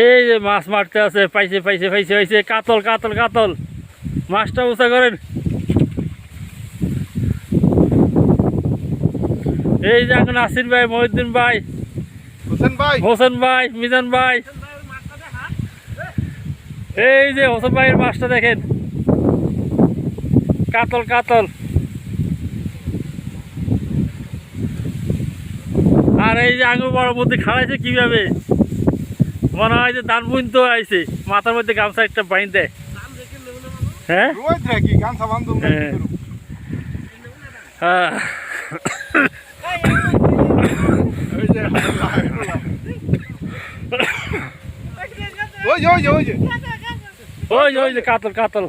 এই যে মাছ মারতে আছে পাইছে পাইছে পাইছে পাইছে। কাতল কাতল কাতল। মাছটা উঁচা করেন। এই যে এখন আসিন ভাই মহিউদ্দিন ভাই হোসেন ভাই। হোসেন ভাই মিজান ভাই। এই যে হোসেন ভাইয়ের মাছটা দেখেন। কাতল কাতল। আর এই যে আঙুর বড় মধ্যে খাড়াইছে কীভাবে? মনে হয় যে দান বুনতে আইছে। মাথার মধ্যে গামছা একটা বাইন দেয়। হ্যাঁ? হ্যাঁ। ওই যে ওই যে, কাতল কাতল।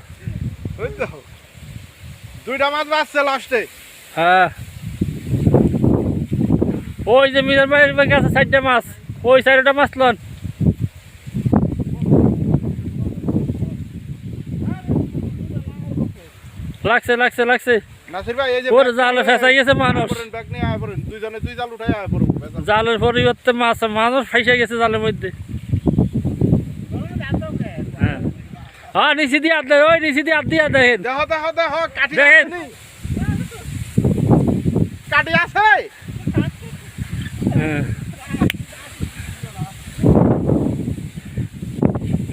দুইটা মাছ বাঁচছে লাস্টে হ্যাঁ। ওই যে মিজান ভাইয়ের কাছে মাছ। ওই চারটা মাছ লন। লাগছে লাগছে লাগছে। নাসির ভাই এই যে ওর জালে নিয়ে গেছে মানুষ। ব্যাগ নিয়ে আয় পড়েন। দুইজনে দুই জাল উঠাই আয় পড়ব জালের পরিবর্তে মাছ মানুষ ফাইসে গেছে জালের মধ্যে। হ্যাঁ। হ্যাঁ নিচে দিয়ে আদ ওই নিচে দিয়ে আদ দিয়ে দেখেন। দেখো দেখো দেখো কাঠি দেখেন। আছে হ্যাঁ।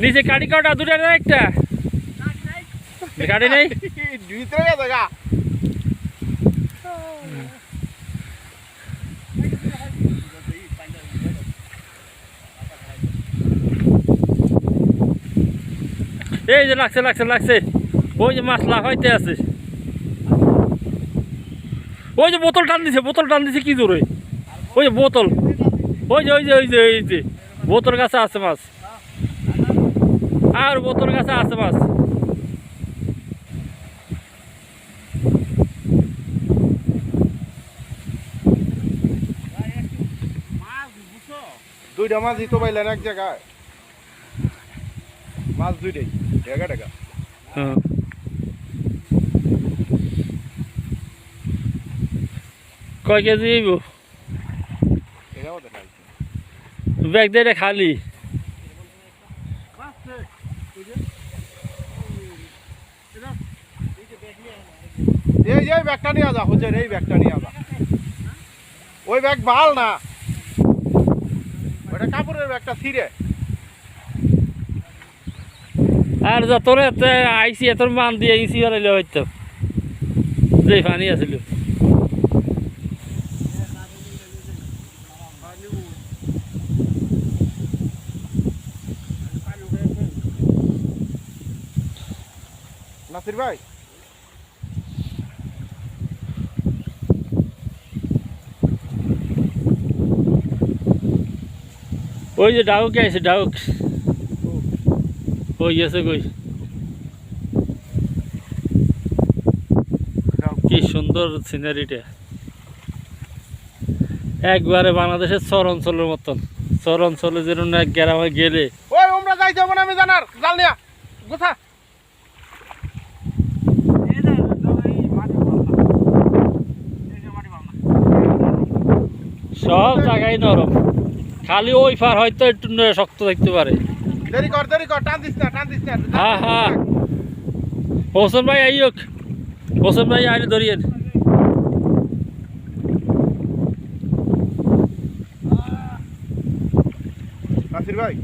নিচে কাটি কটা? দুটা না একটা? কাটি নেই? গেছে এই যে লাগছে লাগছে লাগছে। ওই যে মাছ লাফাইতে আছে। ওই যে বোতল টান দিছে বোতল টান দিছে কি দূরে ওই যে বোতল। ওই যে ওই যে ওই যে ওই যে। বোতল কাছে আছে মাছ। আর বোতল কাছে আছে মাছ। দুইটা মাছ দিতে পাইলেন এক জায়গায়। মাছ দুইটাই টাকা টাকা। হ্যাঁ। কয় কেজি দেখা ব্যাগ দিয়ে খালি? এই যে ব্যাগটা নিয়ে যা হোসেন এই ব্যাগটা নিয়ে যা ওই ব্যাগ ভালো না। ওটা কাপড়ের ব্যাগটা ছিঁড়ে। আর যতর এতে আইসি এত মান দিয়ে ইসি হারাইলে হয়তো যে পানি আছিল। নাসির ভাই ওই যে ডাউক আছে ডাউক। ওই গেছে কই? কি সুন্দর সিনারিটা একবারে বাংলাদেশের চর অঞ্চলের মতন। চর অঞ্চলে যেরকম এক গ্রামে গেলে। ওই আমরা যাইতে হবে না আমি জানার জাল নিয়া গোথা সব জায়গায় নরম। খালি ওই পার হয়তো একটু শক্ত থাকতে পারে। দেরি কর দেরি কর টান দিস না টান দিস না। হ্যাঁ হ্যাঁ। হোসেন ভাই আইয়ক হোসেন ভাই আইলে ধরিয়েন নাসির ভাই।